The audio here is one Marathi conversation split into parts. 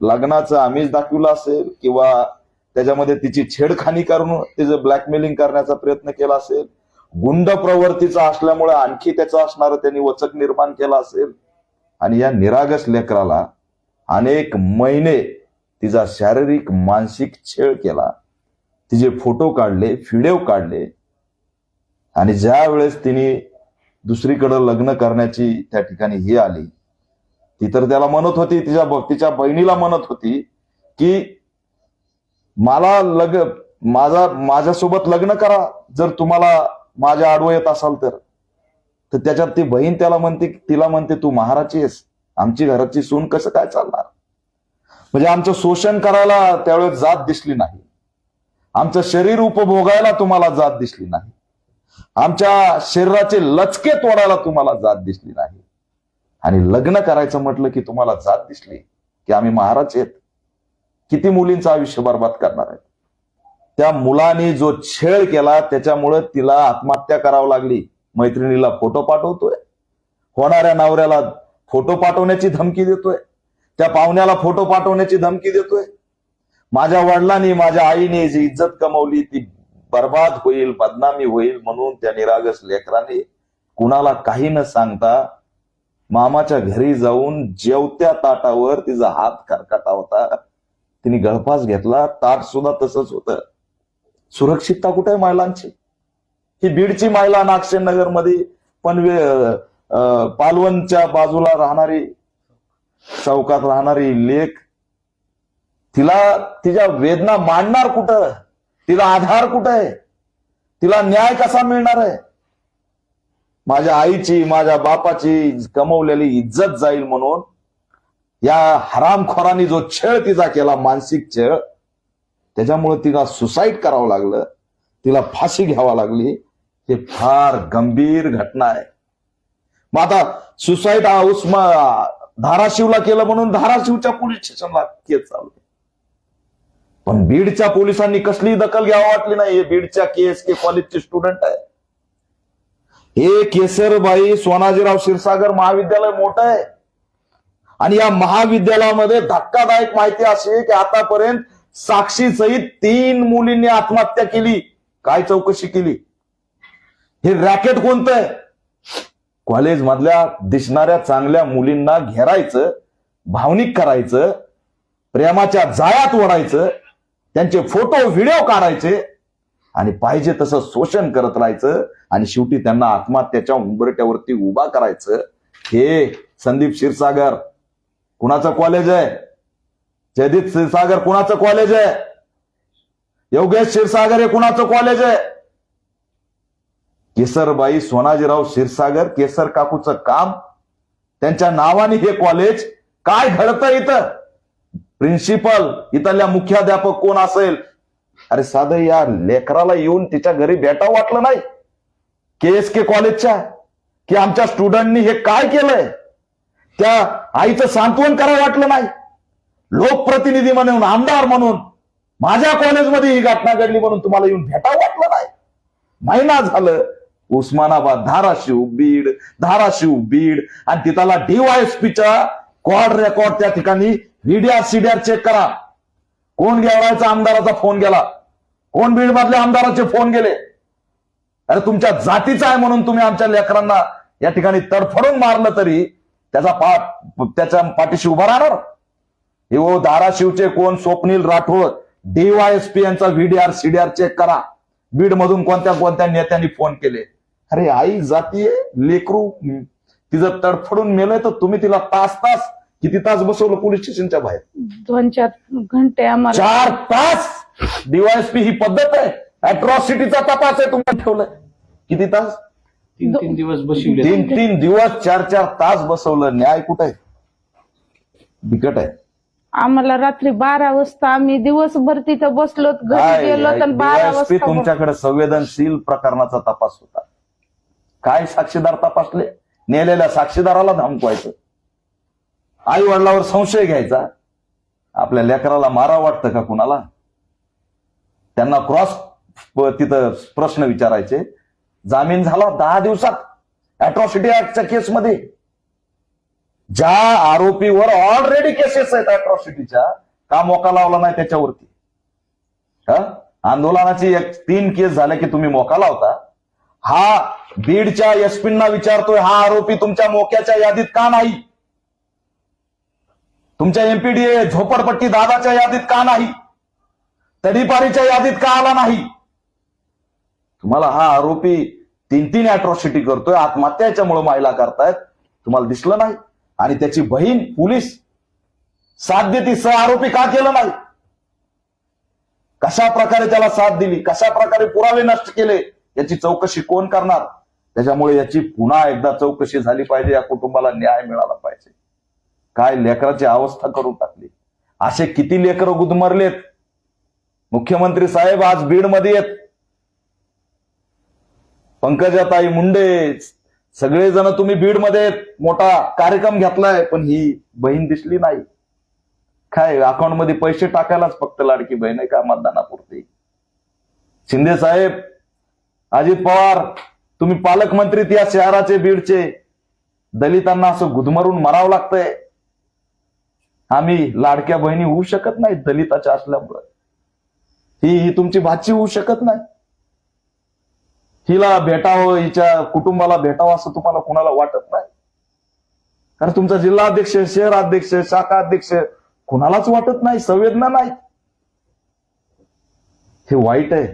लग्नाचं आमिष दाखवलं असेल किंवा त्याच्यामध्ये तिची छेडखानी करून तिचं ब्लॅकमेलिंग करण्याचा प्रयत्न केला असेल गुंड प्रवृत्तीचा असल्यामुळे आणखी त्याचं असणारं त्यांनी वचक निर्माण केला असेल. आणि या निरागस लेकराला अनेक महिने तिचा शारीरिक मानसिक छेड केला. तिचे फोटो काढले व्हिडिओ काढले. आणि ज्या वेळेस तिने दुसरीकडे लग्न करण्याची त्या ठिकाणी ही आली ती तर त्याला म्हणत होती तिच्या तिच्या बहिणीला म्हणत होती की मला लग माझा माझ्यासोबत लग्न करा जर तुम्हाला माझ्या आडवं येत असाल तर. तर त्याच्यात ती बहीण त्याला म्हणते तिला म्हणते तू महाराची आहेस. आमची घराची सून कसं काय चालणार? म्हणजे आमचं शोषण करायला त्यावेळेस जात दिसली नाही. आमचं शरीर उपभोगायला तुम्हाला जात दिसली नाही. आमच्या शरीराचे लचके तोडायला तुम्हाला जात दिसली नाही. आणि लग्न करायचं म्हटलं की तुम्हाला जात दिसली की आम्ही महाराज आहेत. किती मुलींचं आयुष्य बर्बाद करणार आहे त्या मुलाने जो छेड केला त्याच्यामुळे तिला आत्महत्या करावं लागली. मैत्रिणीला फोटो पाठवतोय. होणाऱ्या नवऱ्याला फोटो पाठवण्याची धमकी देतोय. त्या पाहुण्याला फोटो पाठवण्याची धमकी देतोय. माझ्या वडिलांनी माझ्या आईने जी इज्जत कमवली ती बर्बाद होईल बदनामी होईल म्हणून त्या निरागस लेकराने कुणाला काही न सांगता मामाच्या घरी जाऊन जेवत्या ताटावर तिचा हात खरकाटा होता. तिने गळफास घेतला ताट सुद्धा तसंच होतं. सुरक्षितता कुठे आहे महिलांची? ही बीडची महिला नागसेनगरमध्ये पनवे अं, पालवनच्या बाजूला राहणारी चौकात राहणारी लेख तिला तिच्या वेदना मांडणार कुठं? तिला आधार कुठं आहे? तिला न्याय कसा मिळणार आहे? माझ्या आईची माझ्या बापाची कमवलेली इज्जत जाईल म्हणून या हरामखोरांनी जो छळ तिचा केला मानसिक छळ त्याच्यामुळे तिला सुसाईड करावं लागलं तिला फाशी घ्यावा लागली हे फार गंभीर घटना आहे. मग आता सुसाईड उस्मा धाराशिवला केलं म्हणून धाराशिवच्या पोलीस स्टेशनला केस चालू. पण बीडच्या पोलिसांनी कसली दखल घ्यावा वाटली नाही. हे बीडच्या केस के कॉलेजचे स्टुडंट आहे हे केसरबाई सोनाजीराव क्षीरसागर महाविद्यालय मोठं आहे. आणि या महाविद्यालयामध्ये धक्कादायक माहिती अशी की आतापर्यंत साक्षी सहित तीन मुलींनी आत्महत्या केली. काय चौकशी केली? हे रॅकेट कोणतं आहे? कॉलेज मधल्या दिसणाऱ्या चांगल्या मुलींना घेरायचं भावनिक करायचं प्रेमाच्या जाळ्यात ओढायचं त्यांचे फोटो व्हिडिओ काढायचे आणि पाहिजे तसं शोषण करत राहायचं आणि शेवटी त्यांना आत्महत्याच्या उंबरट्यावरती उभा करायचं हे संदीप क्षीरसागर. कुणाचं कॉलेज आहे? जयदीप क्षीरसागर कुणाचं कॉलेज आहे? योगेश क्षीरसागर हे कुणाचं कॉलेज आहे? केसरबाई सोनाजीराव क्षीरसागर केसर काकूचं काम. त्यांच्या नावाने हे कॉलेज काय घडतं इथं? प्रिन्सिपल इथल्या मुख्याध्यापक कोण असेल? अरे साधं या लेकराला येऊन तिच्या घरी भेटावं वाटलं नाही. के एस के कॉलेजच्या की आमच्या स्टुडंटनी हे काय केलंय? त्या आईचं सांत्वन करावं वाटलं नाही. लोकप्रतिनिधी म्हणून आमदार म्हणून माझ्या कॉलेजमध्ये ही घटना घडली म्हणून तुम्हाला येऊन भेटावं वाटलं नाही. महिना झालं उस्मानाबाद धाराशिव बीड धाराशिव बीड आणि तिथला डीवायएसपीच्या कॉड रेकॉर्ड त्या ठिकाणी व्हिडीआर सीडीआर चेक करा. कोण गेवरायचा आमदाराचा फोन गेला? कोण बीड मधल्या आमदाराचे फोन गेले? अरे तुमच्या जातीचा आहे म्हणून तुम्ही आमच्या लेकरांना या ठिकाणी तडफडून मारलं तरी त्याचा पाठ त्याच्या पाठीशी उभा राहणार? हे ओ धाराशिवचे कोण? स्वप्नील राठोड डीवायएसपी यांचा व्हीडीआर सीडीआर चेक करा. बीड मधून कोणत्या कोणत्या नेत्यांनी फोन केले? अरे आई जातीये लेकरू. तिचं तडफडून मेलंय तर तुम्ही तिला तास तास किती तास बसवलं पोलीस स्टेशनच्या बाहेर? दोन चार घंटे आम्हाला चार तास! डीवायएसपी ही पद्धत आहे. अट्रॉसिटीचा तपास आहे तुम्हाला ठेवलंय. किती तास? तीन तीन दिवस बसवले. तीन तीन दिवस चार चार तास बसवलं. न्याय कुठे आहे? बिकट आहे. आम्हाला रात्री बारा वाजता आम्ही दिवसभर तिथं बसलो घरी गेलो तर बारा वाजता तुमच्याकडे संवेदनशील प्रकरणाचा तपास होता. काय साक्षीदार तपासले? नेलेल्या साक्षीदाराला धमकवायचं. आई वडिलावर संशय घ्यायचा. आपल्या लेकराला मारा वाटतं का कुणाला? त्यांना क्रॉस तिथं प्रश्न विचारायचे. जामीन झाला दहा दिवसात. अॅट्रॉसिटी ऍक्टच्या केसमध्ये. ज्या आरोपीवर ऑलरेडी केसेस आहेत अॅट्रॉसिटीच्या का मोका लावला नाही त्याच्यावरती? हा? आंदोलनाची एक तीन केस झाल्या की तुम्ही मोका लावता. हा बीडच्या एसपींना विचारतोय हा आरोपी तुमच्या मोक्याच्या यादीत का नाही? तुमच्या एमपीडीए झोपडपट्टी दादाच्या यादीत का नाही? तडीपारीच्या यादीत का आला नाही? तुम्हाला हा आरोपी तीन तीन अॅट्रॉसिटी करतोय आत्महत्याच्यामुळे महिला करतायत तुम्हाला दिसलं नाही. आणि त्याची बहीण पोलीस साथ देती सह आरोपी का केलं नाही? कशा प्रकारे त्याला साथ दिली कशा प्रकारे पुरावे नष्ट केले याची चौकशी कोण करणार? त्याच्यामुळे याची पुन्हा एकदा चौकशी झाली पाहिजे या कुटुंबाला न्याय मिळाला पाहिजे. काय लेकराची अवस्था करून टाकली? असे किती लेकर गुदमरलेत? मुख्यमंत्री साहेब आज बीडमध्ये येत पंकजाताई मुंडे सगळेजण तुम्ही बीडमध्ये मोठा कार्यक्रम घेतलाय पण ही बहीण दिसली नाही. काय अकाउंटमध्ये पैसे टाकायलाच फक्त लाडकी बहीण आहे का मतदानापुरती? शिंदे साहेब अजित पवार तुम्ही पालकमंत्री त्या शहराचे बीडचे. दलितांना असं गुदमरून मरावं लागतंय. आम्ही लाडक्या बहिणी होऊ शकत नाही दलिताच्या असल्यामुळं. ती ही तुमची भाची होऊ शकत नाही. हिला भेटावं हिच्या कुटुंबाला भेटावं असं तुम्हाला कोणाला वाटत नाही. कारण तुमचा जिल्हा अध्यक्ष शहर अध्यक्ष शाखा अध्यक्ष कुणालाच वाटत नाही संवेदना नाही. हे वाईट आहे.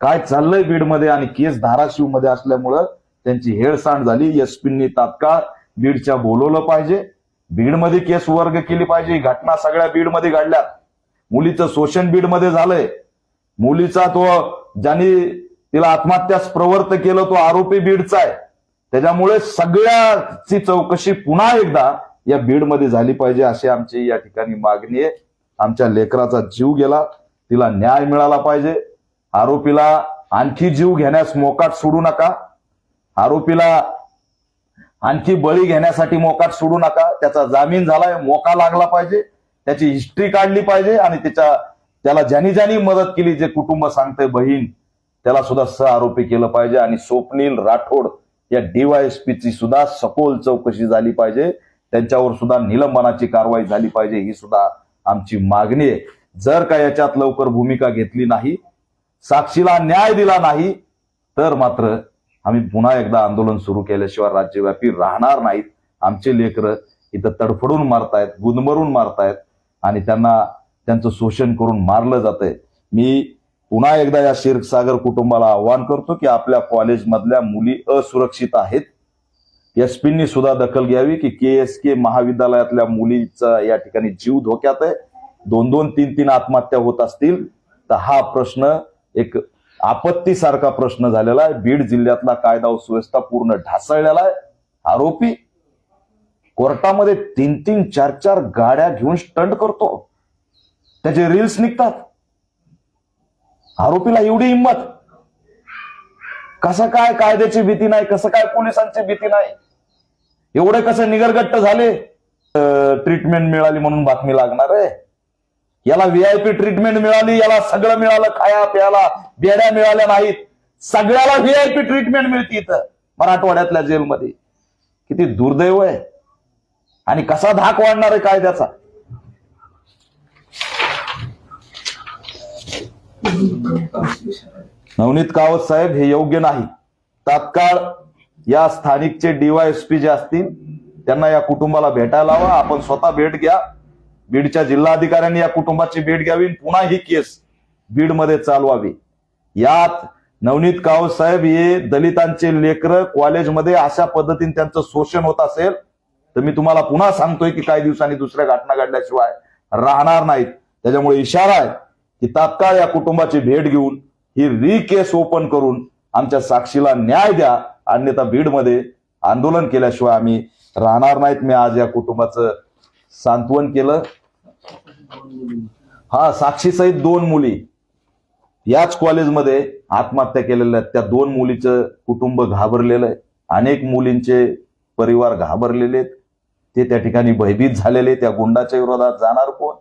काय चाललंय बीडमध्ये आणि केस धाराशिवमध्ये असल्यामुळं त्यांची हेळसांड झाली. एसपींनी तात्काळ बीडच्या बोलवलं पाहिजे. बीडमध्ये केस वर्ग केली पाहिजे. ही घटना सगळ्या बीडमध्ये घडल्यात मुलीचं शोषण बीडमध्ये झालंय. मुलीचा तो ज्यांनी तिला आत्महत्यास प्रवृत्त केलं तो आरोपी बीडचा आहे. त्याच्यामुळे सगळ्याची चौकशी पुन्हा एकदा या बीडमध्ये झाली पाहिजे अशी आमची या ठिकाणी मागणी आहे. आमच्या लेकराचा जीव गेला तिला न्याय मिळाला पाहिजे. आरोपीला आणखी जीव घेण्यास मोकाट सोडू नका. आरोपीला आणखी बळी घेण्यासाठी मोकाट सोडू नका. त्याचा जामीन झालाय मोका लागला पाहिजे. त्याची हिस्ट्री काढली पाहिजे आणि त्याच्या त्याला ज्यांनी ज्यांनी मदत केली जे कुटुंब सांगते बहीण त्याला सुद्धा सह आरोपी केलं पाहिजे. आणि स्वप्नील राठोड या डीवायएसपीची सुद्धा सखोल चौकशी झाली पाहिजे. त्यांच्यावर सुद्धा निलंबनाची कारवाई झाली पाहिजे ही सुद्धा आमची मागणी आहे. जर का याच्यात लवकर भूमिका घेतली नाही साक्षीला न्याय दिला नाही तर मात्र आम्ही पुन्हा एकदा आंदोलन सुरू केल्याशिवाय राज्यव्यापी राहणार नाहीत. आमचे लेकरं इथं तडफडून मारतायत गुदमरून मारतायत. आणि त्यांना त्यांचं शोषण करून मारलं जातंय. मी पुन्हा एकदा या क्षीरसागर कुटुंबाला आवाहन करतो की आपल्या कॉलेजमधल्या मुली असुरक्षित आहेत. एसपींनी सुद्धा दखल घ्यावी की के एस के महाविद्यालयातल्या मुलीचा या ठिकाणी जीव धोक्यात आहे. दोन दोन तीन तीन आत्महत्या होत असतील तर हा प्रश्न एक आपत्तीसारखा प्रश्न झालेला आहे. बीड जिल्ह्यातला कायदा व सुव्यवस्था पूर्ण ढासळलेला आहे. आरोपी कोर्टामध्ये तीन तीन चार चार गाड्या घेऊन स्टंट करतो. त्याचे रील्स निघतात. आरोपीला एवढी हिंमत. कसं काय कायद्याची भीती नाही कसं काय पोलिसांची भीती नाही? एवढे कसे निगरगट्ट झाले? ट्रीटमेंट मिळाली म्हणून बातमी लागणार आहे. याला व्हीआयपी ट्रीटमेंट मिळाली याला सगळं मिळालं खाया प्यायला बेड्या मिळाल्या नाहीत. सगळ्याला व्हीआयपी ट्रीटमेंट मिळते इथं मराठवाड्यातल्या जेलमध्ये. किती दुर्दैव आहे. आणि कसा धाक वाढणार आहे कायद्याचा? नवनीत कावत साहेब हे योग्य नाही. तात्काळ या स्थानिकचे डीवायएसपी जे असतील त्यांना या कुटुंबाला भेटायला हवा आपण स्वतः भेट घ्या. बीडच्या जिल्हाधिकाऱ्यांनी या कुटुंबाची भेट घ्यावी आणि पुन्हा ही केस बीडमध्ये चालवावी. यात नवनीत कावत साहेब हे दलितांचे लेकर कॉलेजमध्ये अशा पद्धतीने त्यांचं शोषण होत असेल तर मी तुम्हाला पुन्हा सांगतोय की काही दिवसांनी दुसऱ्या घटना घडल्याशिवाय राहणार नाहीत. त्याच्यामुळे इशारा आहे की तात्काळ या कुटुंबाची भेट घेऊन ही री केस ओपन करून आमच्या साक्षीला न्याय द्या. अन्यथा बीडमध्ये आंदोलन केल्याशिवाय आम्ही राहणार नाहीत. मी आज या कुटुंबाचं सांत्वन केलं. हा साक्षीसहित दोन मुली. याच कॉलेजमध्ये आत्महत्या केलेल्या आहेत त्या दोन मुलीचं कुटुंब घाबरलेलं आहे. अनेक मुलींचे परिवार घाबरलेले आहेत. ते त्या ठिकाणी भयभीत झालेले त्या गुंडाच्या विरोधात जाणार कोण?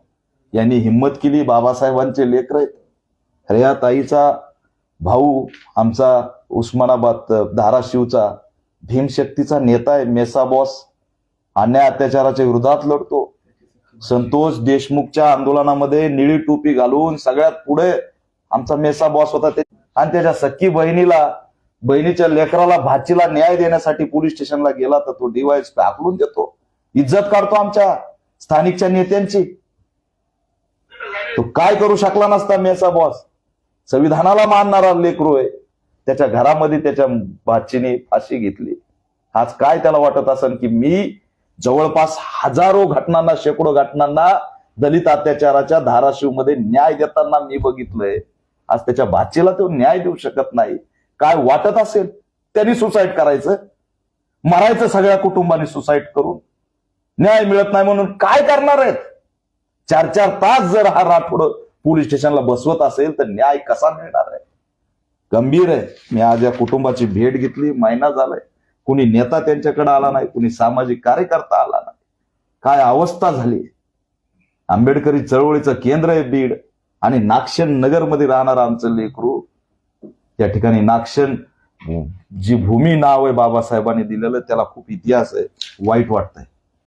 यांनी हिंमत केली बाबासाहेबांचे लेकर आहेत. ह्या ताईचा भाऊ आमचा उस्मानाबाद धाराशिवचा भीमशक्तीचा नेता आहे मेसा बॉस. अन्याय अत्याचाराच्या विरोधात लढतो. संतोष देशमुखच्या आंदोलनामध्ये निळी टोपी घालून सगळ्यात पुढे आमचा मेसा बॉस होता. ते आणि त्याच्या सख्खी बहिणीला बहिणीच्या लेकराला भाचीला न्याय देण्यासाठी पोलीस स्टेशनला गेला तर तो डिवाइस हाकलून देतो. इज्जत काढतो आमच्या स्थानिकच्या नेत्यांची. तो काय करू शकला नसता मेसा बॉस संविधानाला मानणारा लेकरू आहे. त्याच्या घरामध्ये त्याच्या भाचीने फाशी घेतली. आज काय त्याला वाटत असेल की मी जवळपास हजारो घटनांना शेकडो घटनांना दलित अत्याचाराच्या धाराशिवमध्ये न्याय देताना मी बघितलंय. आज त्याच्या भाचीला तो न्याय देऊ शकत नाही. काय वाटत असेल? त्यांनी सुसाईड करायचं. मरायचं सगळ्या कुटुंबाने सुसाईड करून. न्याय मिळत नाही म्हणून काय करणार आहेत? चार चार तास जर हा राठोड पोलीस स्टेशनला बसवत असेल तर न्याय कसा मिळणार आहे? गंभीर आहे. मी आज या कुटुंबाची भेट घेतली महिना झालाय. कुणी नेता त्यांच्याकडे आला नाही कुणी सामाजिक कार्यकर्ता आला नाही. काय अवस्था झाली? आंबेडकरी चळवळीचं केंद्र आहे बीड आणि नागशन नगरमध्ये राहणार आमचं लेकरू. त्या ठिकाणी नागशन जी भूमी नाव आहे बाबासाहेबांनी दिलेलं त्याला खूप इतिहास आहे वाईट वाटतंय.